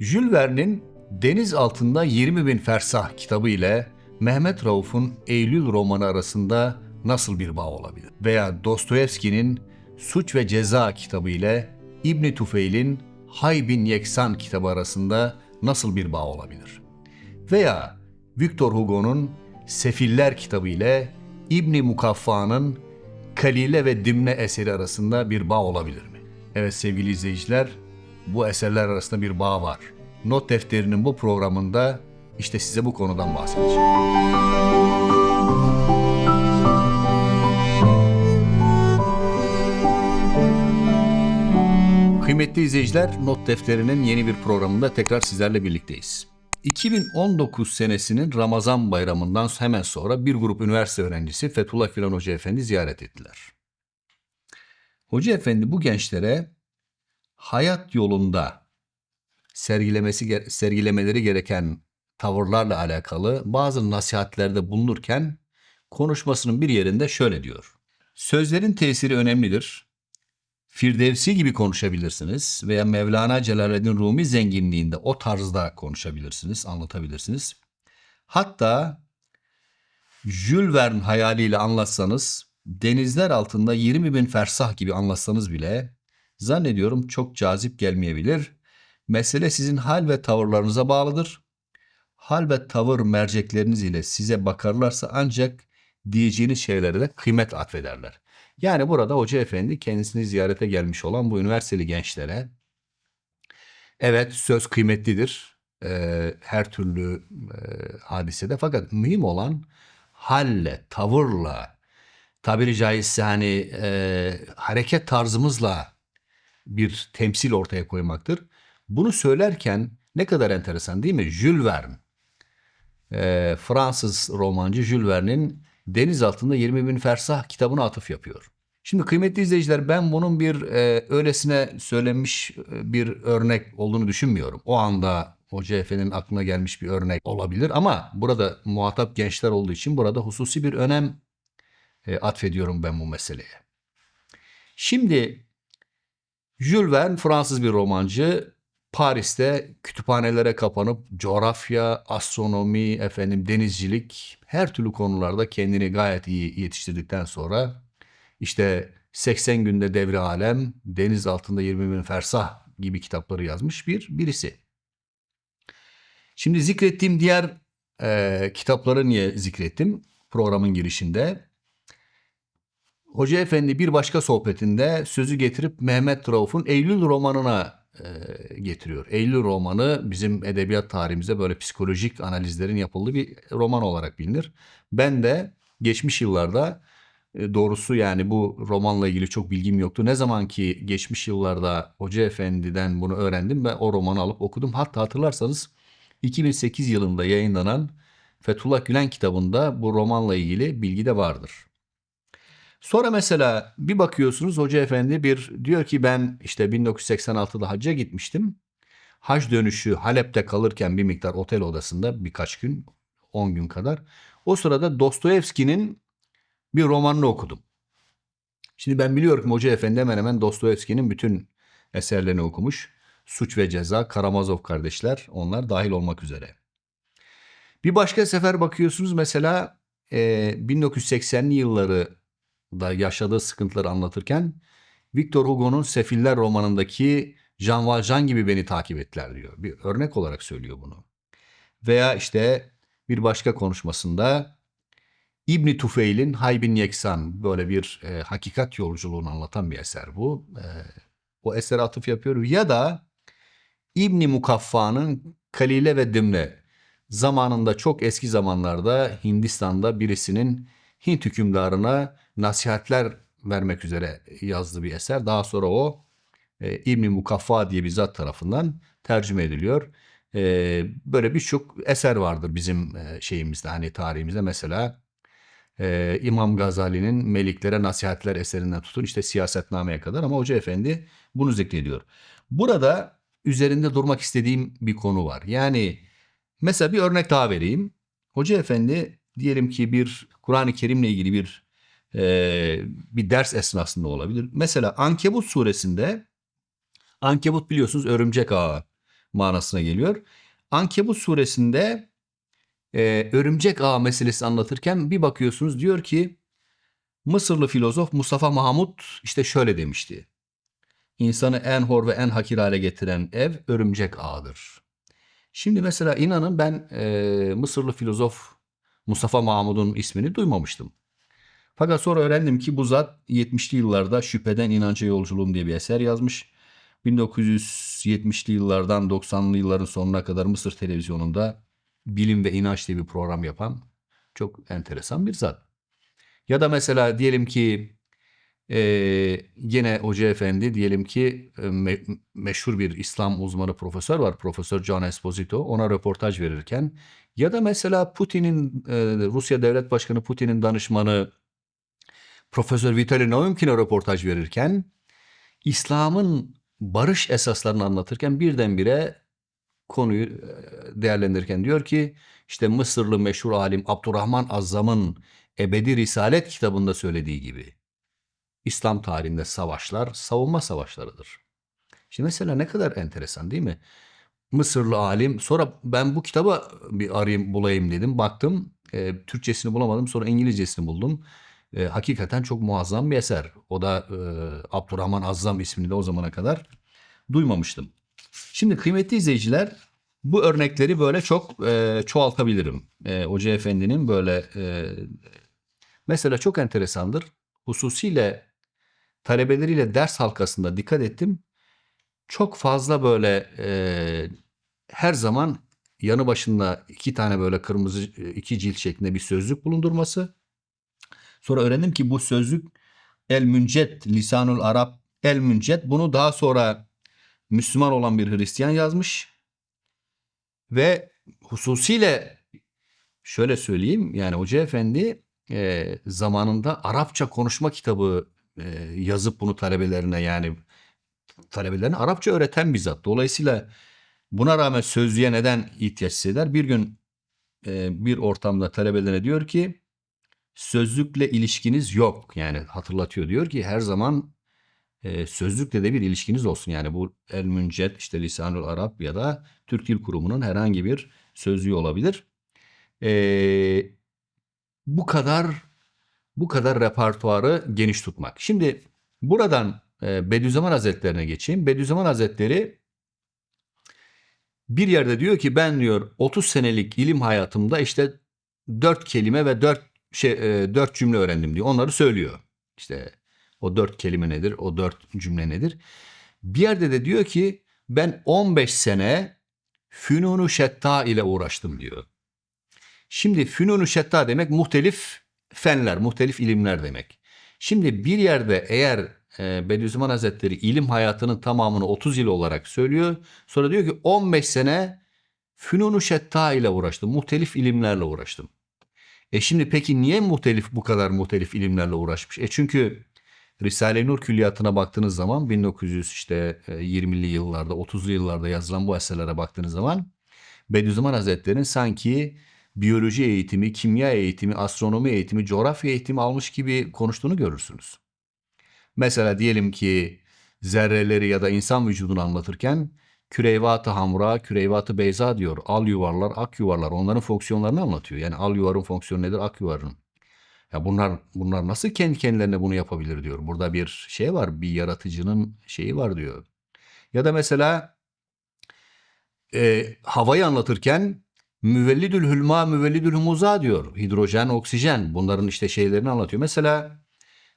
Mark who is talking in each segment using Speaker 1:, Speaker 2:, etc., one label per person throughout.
Speaker 1: Jules Verne'in Deniz Altında 20 Bin Fersah kitabı ile Mehmet Rauf'un Eylül romanı arasında nasıl bir bağ olabilir? Veya Dostoyevski'nin Suç ve Ceza kitabı ile İbni Tufeil'in Hay bin Yeksan kitabı arasında nasıl bir bağ olabilir? Veya Victor Hugo'nun Sefiller kitabı ile İbni Mukaffa'nın Kalile ve Dimne eseri arasında bir bağ olabilir mi? Evet sevgili izleyiciler, bu eserler arasında bir bağ var. Not defterinin bu programında işte size bu konudan bahsedeceğim. Kıymetli izleyiciler, Not Defteri'nin yeni bir programında tekrar sizlerle birlikteyiz. 2019 senesinin Ramazan bayramından hemen sonra bir grup üniversite öğrencisi Fethullah Gülen Hoca Efendi ziyaret ettiler. Hoca Efendi bu gençlere hayat yolunda sergilemesi sergilemeleri gereken tavırlarla alakalı bazı nasihatlerde bulunurken konuşmasının bir yerinde şöyle diyor. Sözlerin tesiri önemlidir. Firdevsi gibi konuşabilirsiniz veya Mevlana Celaleddin Rumi zenginliğinde o tarzda konuşabilirsiniz, anlatabilirsiniz. Hatta Jules Verne hayaliyle anlatsanız, denizler altında 20 bin fersah gibi anlatsanız bile zannediyorum çok cazip gelmeyebilir. Mesele sizin hal ve tavırlarınıza bağlıdır. Hal ve tavır mercekleriniz ile size bakarlarsa ancak diyeceğiniz şeylere de kıymet atfederler. Yani burada Hoca Efendi kendisini ziyarete gelmiş olan bu üniversiteli gençlere evet söz kıymetlidir e, her türlü e, hadisede fakat mühim olan halle, tavırla, tabiri caizse hani e, hareket tarzımızla bir temsil ortaya koymaktır. Bunu söylerken ne kadar enteresan değil mi? Jules Verne, e, Fransız romancı Jules Verne'in Deniz Altında 20 Bin Fersah kitabına atıf yapıyor. Şimdi kıymetli izleyiciler ben bunun bir e, öylesine söylenmiş e, bir örnek olduğunu düşünmüyorum. O anda Hoca Efe'nin aklına gelmiş bir örnek olabilir ama burada muhatap gençler olduğu için burada hususi bir önem e, atfediyorum ben bu meseleye. Şimdi Jules Verne Fransız bir romancı Paris'te kütüphanelere kapanıp coğrafya, astronomi, efendim denizcilik her türlü konularda kendini gayet iyi yetiştirdikten sonra işte 80 günde devre alem, deniz altında 20 bin fersah gibi kitapları yazmış bir birisi. Şimdi zikrettiğim diğer e, kitapları niye zikrettim programın girişinde? Hoca Efendi bir başka sohbetinde sözü getirip Mehmet Rauf'un Eylül romanına e, getiriyor. Eylül romanı bizim edebiyat tarihimizde böyle psikolojik analizlerin yapıldığı bir roman olarak bilinir. Ben de geçmiş yıllarda e, doğrusu yani bu romanla ilgili çok bilgim yoktu. Ne zaman ki geçmiş yıllarda Hoca Efendi'den bunu öğrendim ve o romanı alıp okudum. Hatta hatırlarsanız 2008 yılında yayınlanan Fethullah Gülen kitabında bu romanla ilgili bilgi de vardır. Sonra mesela bir bakıyorsunuz Hoca Efendi bir diyor ki ben işte 1986'da hacca gitmiştim. Hac dönüşü Halep'te kalırken bir miktar otel odasında birkaç gün 10 gün kadar. O sırada Dostoyevski'nin bir romanını okudum. Şimdi ben biliyorum ki Hoca Efendi hemen hemen Dostoyevski'nin bütün eserlerini okumuş. Suç ve Ceza, Karamazov kardeşler onlar dahil olmak üzere. Bir başka sefer bakıyorsunuz mesela e, 1980'li yılları da yaşadığı sıkıntıları anlatırken Victor Hugo'nun Sefiller romanındaki Jean Valjean gibi beni takip ettiler diyor. Bir örnek olarak söylüyor bunu. Veya işte bir başka konuşmasında İbni Tufeil'in Haybin Yeksan böyle bir e, hakikat yolculuğunu anlatan bir eser bu. E, o esere atıf yapıyor. Ya da İbni Mukaffa'nın Kalile ve Dimle zamanında çok eski zamanlarda Hindistan'da birisinin Hint hükümdarına nasihatler vermek üzere yazdığı bir eser. Daha sonra o e, İbni Mukaffa diye bir zat tarafından tercüme ediliyor. E, böyle birçok eser vardır bizim e, şeyimizde hani tarihimizde mesela e, İmam Gazali'nin Meliklere Nasihatler eserinden tutun işte siyasetnameye kadar ama Hoca Efendi bunu zikrediyor. Burada üzerinde durmak istediğim bir konu var. Yani mesela bir örnek daha vereyim. Hoca Efendi diyelim ki bir Kur'an-ı Kerim'le ilgili bir e, bir ders esnasında olabilir. Mesela Ankebut suresinde Ankebut biliyorsunuz örümcek ağı manasına geliyor. Ankebut suresinde e, örümcek ağı meselesi anlatırken bir bakıyorsunuz diyor ki Mısırlı filozof Mustafa Mahmut işte şöyle demişti. İnsanı en hor ve en hakir hale getiren ev örümcek ağıdır. Şimdi mesela inanın ben e, Mısırlı filozof Mustafa Mahmud'un ismini duymamıştım. Fakat sonra öğrendim ki bu zat 70'li yıllarda Şüpheden İnanca Yolculuğum diye bir eser yazmış. 1970'li yıllardan 90'lı yılların sonuna kadar Mısır televizyonunda bilim ve inanç diye bir program yapan çok enteresan bir zat. Ya da mesela diyelim ki e, yine Hoca Efendi diyelim ki e, me- meşhur bir İslam uzmanı profesör var. Profesör John Esposito ona röportaj verirken ya da mesela Putin'in e, Rusya Devlet Başkanı Putin'in danışmanı Profesör Vitali Naumkin'e röportaj verirken İslam'ın barış esaslarını anlatırken birdenbire konuyu e, değerlendirirken diyor ki işte Mısırlı meşhur alim Abdurrahman Azzam'ın Ebedi Risalet kitabında söylediği gibi İslam tarihinde savaşlar savunma savaşlarıdır. Şimdi mesela ne kadar enteresan değil mi? Mısırlı alim sonra ben bu kitaba bir arayayım bulayım dedim. Baktım e, Türkçesini bulamadım sonra İngilizcesini buldum. E, hakikaten çok muazzam bir eser. O da e, Abdurrahman Azzam ismini de o zamana kadar duymamıştım. Şimdi kıymetli izleyiciler bu örnekleri böyle çok e, çoğaltabilirim. E, Hoca Efendi'nin böyle e, mesela çok enteresandır. Hususiyle talebeleriyle ders halkasında dikkat ettim. Çok fazla böyle e, her zaman yanı başında iki tane böyle kırmızı e, iki cilt şeklinde bir sözlük bulundurması. Sonra öğrendim ki bu sözlük El Müncet, Lisanul Arap El Müncet bunu daha sonra Müslüman olan bir Hristiyan yazmış. Ve hususiyle şöyle söyleyeyim yani Hoca Efendi e, zamanında Arapça konuşma kitabı e, yazıp bunu talebelerine yani talebelerine Arapça öğreten bir zat. Dolayısıyla buna rağmen sözlüğe neden ihtiyaç hisseder? Bir gün e, bir ortamda talebelerine diyor ki sözlükle ilişkiniz yok. Yani hatırlatıyor diyor ki her zaman e, sözlükle de bir ilişkiniz olsun. Yani bu El Müncet, işte Lisanul Arap ya da Türk Dil Kurumu'nun herhangi bir sözlüğü olabilir. E, bu kadar bu kadar repertuarı geniş tutmak. Şimdi buradan e, Bediüzzaman Hazretlerine geçeyim. Bediüzzaman Hazretleri bir yerde diyor ki ben diyor 30 senelik ilim hayatımda işte dört kelime ve dört şey e, dört cümle öğrendim diyor. Onları söylüyor. İşte o dört kelime nedir? O dört cümle nedir? Bir yerde de diyor ki ben 15 sene fünunu şetta ile uğraştım diyor. Şimdi fünunu şetta demek muhtelif fenler, muhtelif ilimler demek. Şimdi bir yerde eğer e, Bediüzzaman Hazretleri ilim hayatının tamamını 30 yıl olarak söylüyor. Sonra diyor ki 15 sene fünunu şetta ile uğraştım. Muhtelif ilimlerle uğraştım. E şimdi peki niye muhtelif bu kadar muhtelif ilimlerle uğraşmış? E çünkü Risale-i Nur külliyatına baktığınız zaman 1900 işte 20'li yıllarda 30'lu yıllarda yazılan bu eserlere baktığınız zaman Bediüzzaman Hazretleri'nin sanki biyoloji eğitimi, kimya eğitimi, astronomi eğitimi, coğrafya eğitimi almış gibi konuştuğunu görürsünüz. Mesela diyelim ki zerreleri ya da insan vücudunu anlatırken küreyvat-ı hamra, küreyvat-ı beyza diyor. Al yuvarlar, ak yuvarlar onların fonksiyonlarını anlatıyor. Yani al yuvarın fonksiyonu nedir, ak yuvarın. Ya bunlar bunlar nasıl kendi kendilerine bunu yapabilir diyor. Burada bir şey var, bir yaratıcının şeyi var diyor. Ya da mesela e, havayı anlatırken müvellidül hülma, müvellidül humuza diyor. Hidrojen, oksijen bunların işte şeylerini anlatıyor. Mesela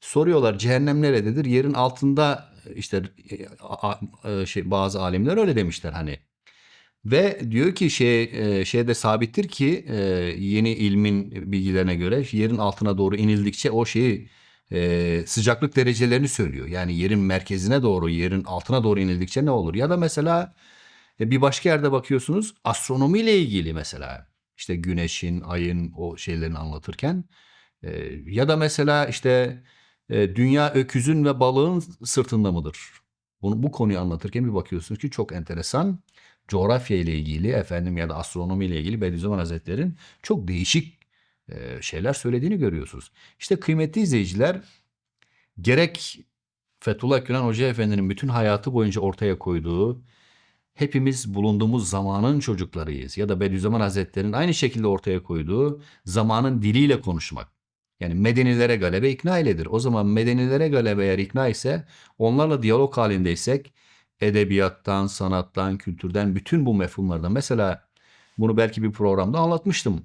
Speaker 1: soruyorlar cehennem nerededir? Yerin altında işte şey bazı alimler öyle demişler hani. Ve diyor ki şey e, şeyde sabittir ki e, yeni ilmin bilgilerine göre yerin altına doğru inildikçe o şeyi e, sıcaklık derecelerini söylüyor. Yani yerin merkezine doğru, yerin altına doğru inildikçe ne olur? Ya da mesela bir başka yerde bakıyorsunuz astronomiyle ilgili mesela işte güneşin, ayın o şeylerini anlatırken ya da mesela işte dünya öküzün ve balığın sırtında mıdır? Bunu bu konuyu anlatırken bir bakıyorsunuz ki çok enteresan coğrafya ile ilgili efendim ya da astronomi ile ilgili Bediüzzaman Hazretleri'nin çok değişik şeyler söylediğini görüyorsunuz. İşte kıymetli izleyiciler gerek Fethullah Gülen Hoca Efendi'nin bütün hayatı boyunca ortaya koyduğu hepimiz bulunduğumuz zamanın çocuklarıyız. Ya da Bediüzzaman Hazretleri'nin aynı şekilde ortaya koyduğu zamanın diliyle konuşmak. Yani medenilere galebe ikna iledir. O zaman medenilere galebe eğer ikna ise onlarla diyalog halindeysek edebiyattan, sanattan, kültürden bütün bu mefhumlardan mesela bunu belki bir programda anlatmıştım.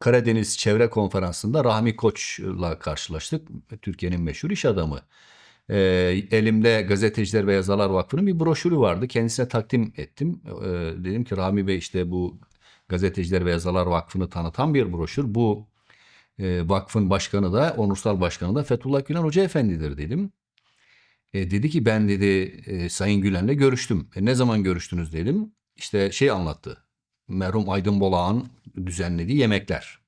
Speaker 1: Karadeniz Çevre Konferansı'nda Rahmi Koç'la karşılaştık. Türkiye'nin meşhur iş adamı. Ee, elimde Gazeteciler ve Yazarlar Vakfı'nın bir broşürü vardı. Kendisine takdim ettim. Ee, dedim ki Rahmi Bey işte bu Gazeteciler ve Yazarlar Vakfı'nı tanıtan bir broşür. Bu e, vakfın başkanı da, onursal başkanı da Fethullah Gülen Hoca Efendi'dir dedim. E, dedi ki ben dedi e, Sayın Gülen'le görüştüm. E, ne zaman görüştünüz dedim. İşte şey anlattı. Merhum Aydın Bolak'ın düzenlediği yemekler.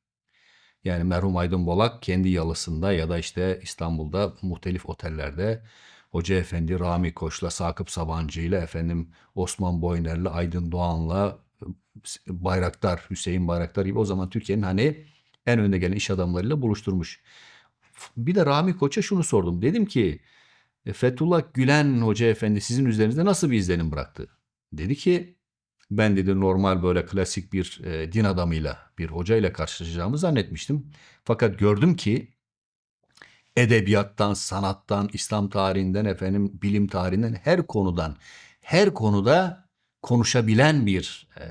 Speaker 1: Yani merhum Aydın Bolak kendi yalısında ya da işte İstanbul'da muhtelif otellerde Hoca Efendi Rami Koç'la, Sakıp Sabancı'yla, efendim Osman Boyner'le, Aydın Doğan'la, Bayraktar, Hüseyin Bayraktar gibi o zaman Türkiye'nin hani en önde gelen iş adamlarıyla buluşturmuş. Bir de Rami Koç'a şunu sordum. Dedim ki e, Fethullah Gülen Hoca Efendi sizin üzerinizde nasıl bir izlenim bıraktı? Dedi ki ben dedi normal böyle klasik bir e, din adamıyla bir hocayla karşılaşacağımı zannetmiştim. Fakat gördüm ki edebiyattan, sanattan, İslam tarihinden, efendim bilim tarihinden her konudan, her konuda konuşabilen bir e,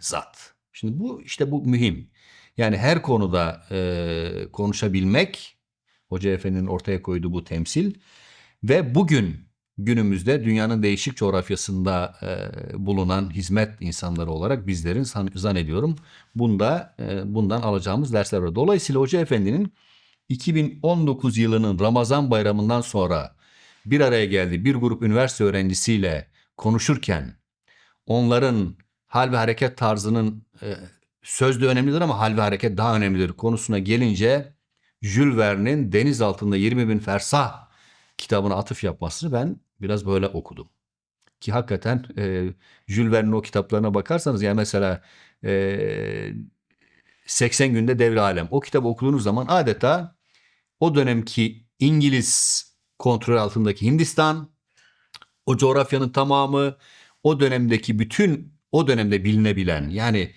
Speaker 1: zat. Şimdi bu işte bu mühim. Yani her konuda e, konuşabilmek Hoca Efendi'nin ortaya koyduğu bu temsil ve bugün günümüzde dünyanın değişik coğrafyasında e, bulunan hizmet insanları olarak bizlerin san, zannediyorum bunda e, bundan alacağımız dersler var. Dolayısıyla Hoca Efendi'nin 2019 yılının Ramazan bayramından sonra bir araya geldiği bir grup üniversite öğrencisiyle konuşurken onların hal ve hareket tarzının e, söz de önemlidir ama hal ve hareket daha önemlidir konusuna gelince Jules Verne'in Deniz Altında 20 Bin Fersah kitabına atıf yapmasını ben biraz böyle okudum. Ki hakikaten e, Jules Verne'in o kitaplarına bakarsanız yani mesela e, 80 günde devre alem o kitabı okuduğunuz zaman adeta o dönemki İngiliz kontrol altındaki Hindistan, o coğrafyanın tamamı, o dönemdeki bütün o dönemde bilinebilen yani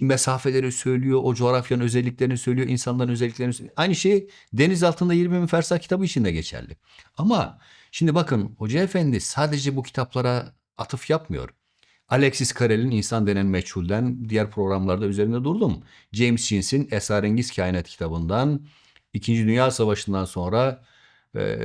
Speaker 1: mesafeleri söylüyor, o coğrafyanın özelliklerini söylüyor, insanların özelliklerini söylüyor. Aynı şey deniz altında 20 bin fersah kitabı için de geçerli. Ama şimdi bakın Hoca Efendi sadece bu kitaplara atıf yapmıyor. Alexis Carrel'in İnsan Denen Meçhul'den diğer programlarda üzerinde durdum. James Joyce'in Esrarengiz Kainat kitabından, İkinci Dünya Savaşı'ndan sonra e,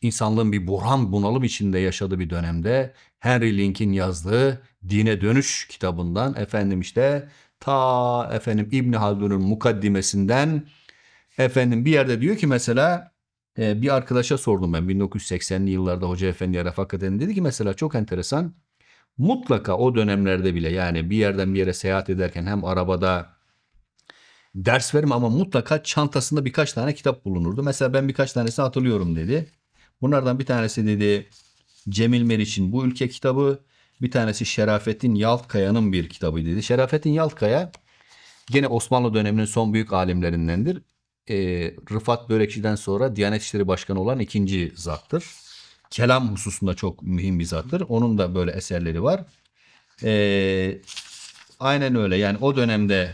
Speaker 1: insanlığın bir buhran bunalım içinde yaşadığı bir dönemde Henry Link'in yazdığı Dine Dönüş kitabından efendim işte ta efendim İbn Haldun'un mukaddimesinden efendim bir yerde diyor ki mesela e, bir arkadaşa sordum ben 1980'li yıllarda Hoca Efendi'ye refakaten dedi ki mesela çok enteresan mutlaka o dönemlerde bile yani bir yerden bir yere seyahat ederken hem arabada ders verim ama mutlaka çantasında birkaç tane kitap bulunurdu. Mesela ben birkaç tanesini hatırlıyorum dedi. Bunlardan bir tanesi dedi Cemil Meriç'in Bu Ülke kitabı. Bir tanesi Şerafettin Yaltkaya'nın bir kitabı dedi. Şerafettin Yaltkaya gene Osmanlı döneminin son büyük alimlerindendir. E, Rıfat Börekçi'den sonra Diyanet İşleri Başkanı olan ikinci zattır. Kelam hususunda çok mühim bir zattır. Onun da böyle eserleri var. E, aynen öyle yani o dönemde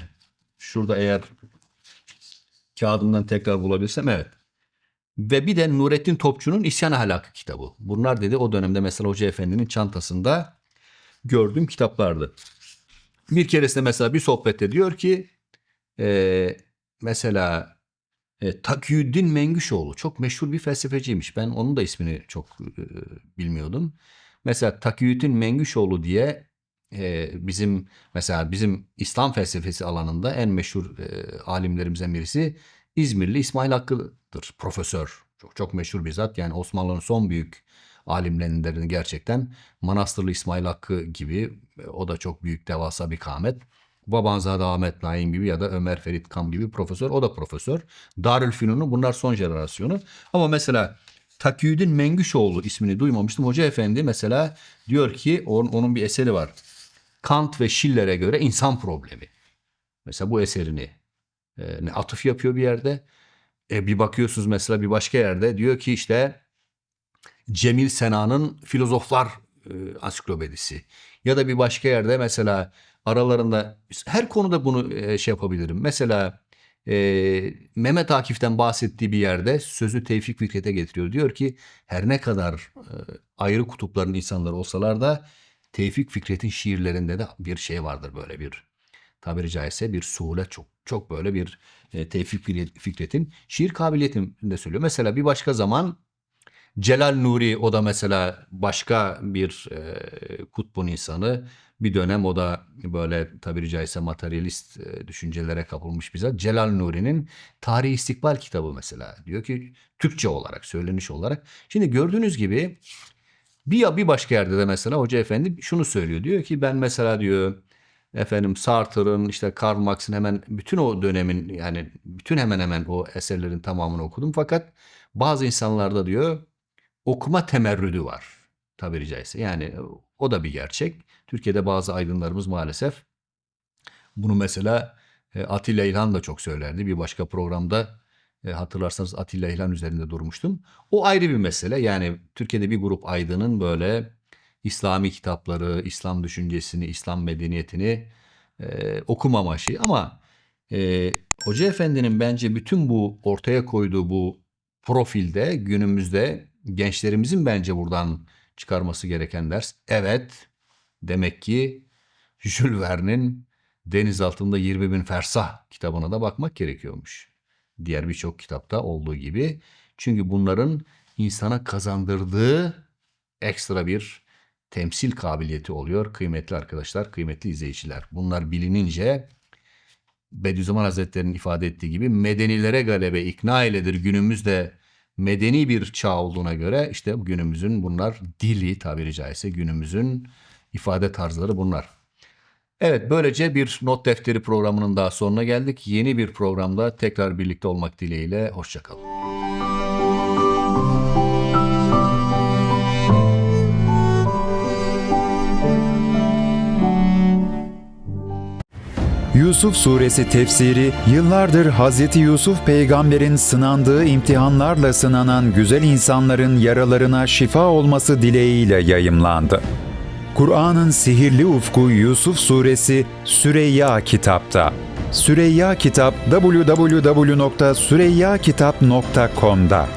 Speaker 1: şurada eğer kağıdımdan tekrar bulabilsem evet. Ve bir de Nurettin Topçu'nun İsyan Ahlakı kitabı. Bunlar dedi o dönemde mesela Hoca Efendi'nin çantasında gördüğüm kitaplardı. Bir keresinde mesela bir sohbette diyor ki e, mesela e, Takiyüddin Mengüşoğlu çok meşhur bir felsefeciymiş. Ben onun da ismini çok e, bilmiyordum. Mesela Takiyüddin Mengüşoğlu diye e, bizim mesela bizim İslam felsefesi alanında en meşhur e, alimlerimizden birisi İzmirli İsmail Hakkı'dır. Profesör. Çok çok meşhur bir zat. Yani Osmanlı'nın son büyük alimlerinden gerçekten Manastırlı İsmail Hakkı gibi o da çok büyük devasa bir kâmet. Babanzade Ahmet Naim gibi ya da Ömer Ferit Kam gibi profesör. O da profesör. Darülfünun'un bunlar son jenerasyonu. Ama mesela Takiyüddin Mengüşoğlu ismini duymamıştım. Hoca Efendi mesela diyor ki onun, onun bir eseri var. Kant ve Schiller'e göre insan problemi. Mesela bu eserini e, atıf yapıyor bir yerde. E, bir bakıyorsunuz mesela bir başka yerde diyor ki işte Cemil Sena'nın filozoflar e, ansiklopedisi ya da bir başka yerde mesela aralarında her konuda bunu e, şey yapabilirim. Mesela e, Mehmet Akif'ten bahsettiği bir yerde sözü Tevfik Fikret'e getiriyor. Diyor ki her ne kadar e, ayrı kutupların insanları olsalar da Tevfik Fikret'in şiirlerinde de bir şey vardır böyle bir tabiri caizse bir suhulet çok çok böyle bir e, Tevfik Fikret- Fikret'in şiir kabiliyetini de söylüyor. Mesela bir başka zaman Celal Nuri o da mesela başka bir e, kutbun insanı. Bir dönem o da böyle tabiri caizse materyalist e, düşüncelere kapılmış bir zat. Celal Nuri'nin Tarih İstikbal kitabı mesela. Diyor ki Türkçe olarak, söyleniş olarak. Şimdi gördüğünüz gibi bir, bir başka yerde de mesela Hoca Efendi şunu söylüyor. Diyor ki ben mesela diyor efendim Sartre'ın işte Karl Marx'ın hemen bütün o dönemin yani bütün hemen hemen o eserlerin tamamını okudum. Fakat bazı insanlarda diyor okuma temerrüdü var tabiri caizse. Yani o da bir gerçek. Türkiye'de bazı aydınlarımız maalesef bunu mesela e, Atilla İlhan da çok söylerdi. Bir başka programda e, hatırlarsanız Atilla İlhan üzerinde durmuştum. O ayrı bir mesele. Yani Türkiye'de bir grup aydının böyle İslami kitapları, İslam düşüncesini, İslam medeniyetini e, okumama şeyi. Ama e, Hoca Efendi'nin bence bütün bu ortaya koyduğu bu profilde günümüzde gençlerimizin bence buradan çıkarması gereken ders. Evet, demek ki Jules Verne'in Deniz Altında 20 Bin Fersah kitabına da bakmak gerekiyormuş. Diğer birçok kitapta olduğu gibi. Çünkü bunların insana kazandırdığı ekstra bir temsil kabiliyeti oluyor kıymetli arkadaşlar, kıymetli izleyiciler. Bunlar bilinince Bediüzzaman Hazretleri'nin ifade ettiği gibi medenilere galebe ikna iledir günümüzde medeni bir çağ olduğuna göre işte günümüzün bunlar dili tabiri caizse günümüzün ifade tarzları bunlar. Evet böylece bir not defteri programının daha sonuna geldik. Yeni bir programda tekrar birlikte olmak dileğiyle hoşçakalın.
Speaker 2: Yusuf Suresi tefsiri yıllardır Hz. Yusuf peygamberin sınandığı imtihanlarla sınanan güzel insanların yaralarına şifa olması dileğiyle yayımlandı. Kur'an'ın sihirli ufku Yusuf Suresi Süreyya kitapta. Süreyya kitap www.süreyyakitap.com'da.